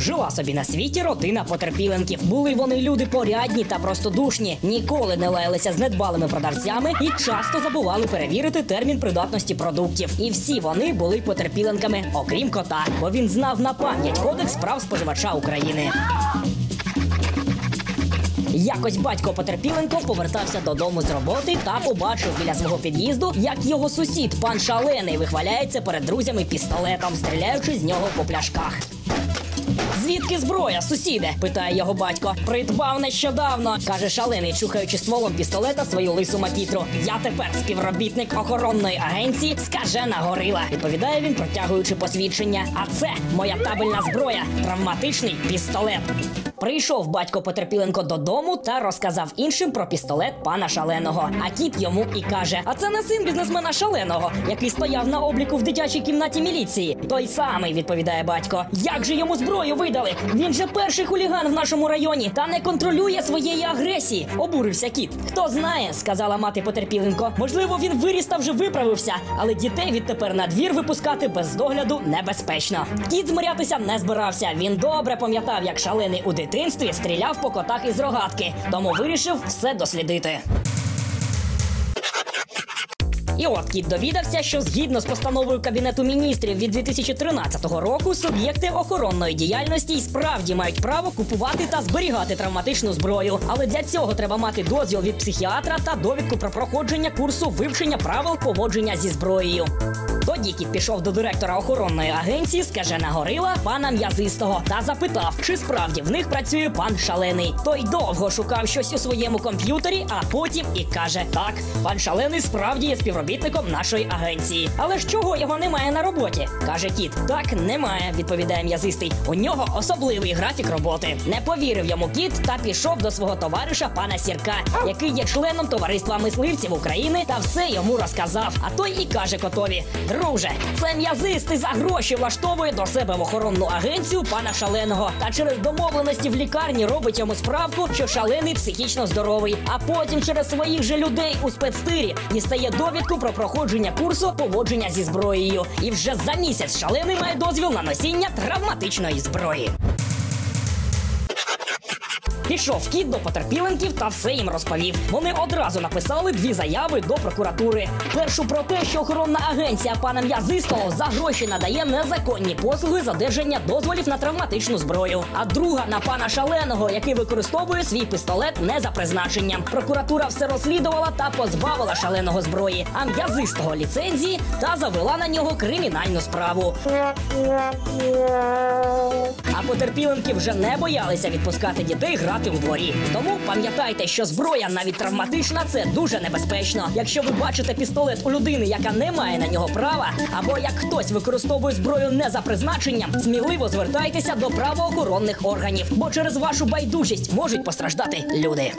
Жила собі на світі родина потерпіленків. Були вони люди порядні та простодушні, ніколи не лаялися з недбалими продавцями і часто забували перевірити термін придатності продуктів. І всі вони були потерпіленками, окрім кота, бо він знав на пам'ять кодекс прав споживача України. Якось батько Потерпіленко повертався додому з роботи та побачив біля свого під'їзду, як його сусід, пан Шалений, вихваляється перед друзями пістолетом, стріляючи з нього по пляшках. Звідки зброя, сусіде? питає його батько. Придбав нещодавно, каже шалений, чухаючи стволом пістолета свою лису макітру. Я тепер співробітник охоронної агенції скажена горила. Відповідає він, протягуючи посвідчення. А це моя табельна зброя, травматичний пістолет. Прийшов батько Потерпіленко додому та розказав іншим про пістолет пана шаленого. А кіт йому і каже: А це не син бізнесмена шаленого, який стояв на обліку в дитячій кімнаті міліції. Той самий відповідає батько. Як же йому зброю видали? Він же перший хуліган в нашому районі та не контролює своєї агресії. Обурився кіт. Хто знає, сказала мати Потерпіленко. Можливо, він виріс та вже виправився, але дітей відтепер на двір випускати без догляду небезпечно. Кіт змирятися не збирався. Він добре пам'ятав, як шалений у дитинстві стріляв по котах із рогатки, тому вирішив все дослідити. І от кіт довідався, що згідно з постановою Кабінету міністрів від 2013 року суб'єкти охоронної діяльності й справді мають право купувати та зберігати травматичну зброю. Але для цього треба мати дозвіл від психіатра та довідку про проходження курсу вивчення правил поводження зі зброєю. Тоді кіт пішов до директора охоронної агенції скажена горила пана м'язистого та запитав, чи справді в них працює пан шалений. Той довго шукав щось у своєму комп'ютері, а потім і каже: Так, пан шалений справді є співробітником нашої агенції. Але ж чого його немає на роботі? каже кіт. Так немає, відповідає м'язистий. У нього особливий графік роботи. Не повірив йому кіт та пішов до свого товариша пана Сірка, який є членом товариства мисливців України, та все йому розказав. А той і каже котові: Друже, це м'язистий за гроші влаштовує до себе в охоронну агенцію пана шаленого. Та через домовленості в лікарні робить йому справку, що шалений психічно здоровий. А потім через своїх же людей у спецтирі дістає довідку про проходження курсу поводження зі зброєю. І вже за місяць шалений має дозвіл на носіння травматичної зброї. Пішов кіт до потерпіленків та все їм розповів. Вони одразу написали дві заяви до прокуратури. Першу про те, що охоронна агенція пана М'язистого за гроші надає незаконні послуги з одержання дозволів на травматичну зброю. А друга на пана шаленого, який використовує свій пістолет не за призначенням. Прокуратура все розслідувала та позбавила шаленого зброї, а м'язистого ліцензії та завела на нього кримінальну справу. А потерпіленки вже не боялися відпускати дітей грати у дворі. Тому пам'ятайте, що зброя, навіть травматична, це дуже небезпечно. Якщо ви бачите пістолет у людини, яка не має на нього права, або як хтось використовує зброю не за призначенням, сміливо звертайтеся до правоохоронних органів, бо через вашу байдужість можуть постраждати люди.